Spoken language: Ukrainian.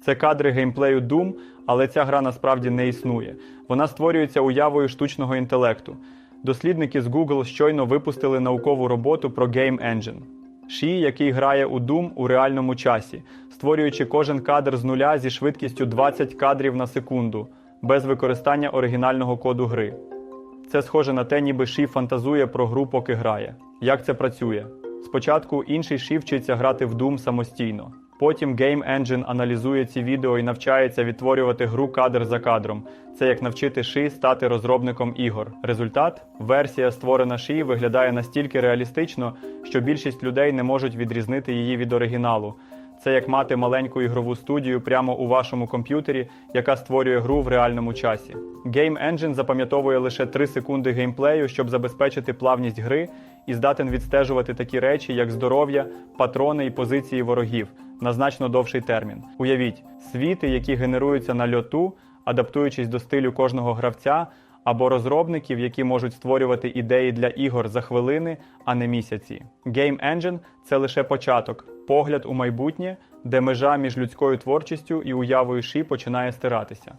Це кадри геймплею Doom, але ця гра насправді не існує. Вона створюється уявою штучного інтелекту. Дослідники з Google щойно випустили наукову роботу про Game Engine. Ші, який грає у Doom у реальному часі, створюючи кожен кадр з нуля зі швидкістю 20 кадрів на секунду, без використання оригінального коду гри. Це схоже на те, ніби Ші фантазує про гру, поки грає. Як це працює? Спочатку інший Ші вчиться грати в Doom самостійно. Потім Game Engine аналізує ці відео і навчається відтворювати гру кадр за кадром. Це як навчити Ші стати розробником ігор. Результат версія, створена Ші, виглядає настільки реалістично, що більшість людей не можуть відрізнити її від оригіналу. Це як мати маленьку ігрову студію прямо у вашому комп'ютері, яка створює гру в реальному часі. Game Engine запам'ятовує лише 3 секунди геймплею, щоб забезпечити плавність гри і здатен відстежувати такі речі, як здоров'я, патрони і позиції ворогів на значно довший термін. Уявіть, світи, які генеруються на льоту, адаптуючись до стилю кожного гравця, або розробників, які можуть створювати ідеї для ігор за хвилини, а не місяці. Game Engine – це лише початок, погляд у майбутнє, де межа між людською творчістю і уявою Ші починає стиратися.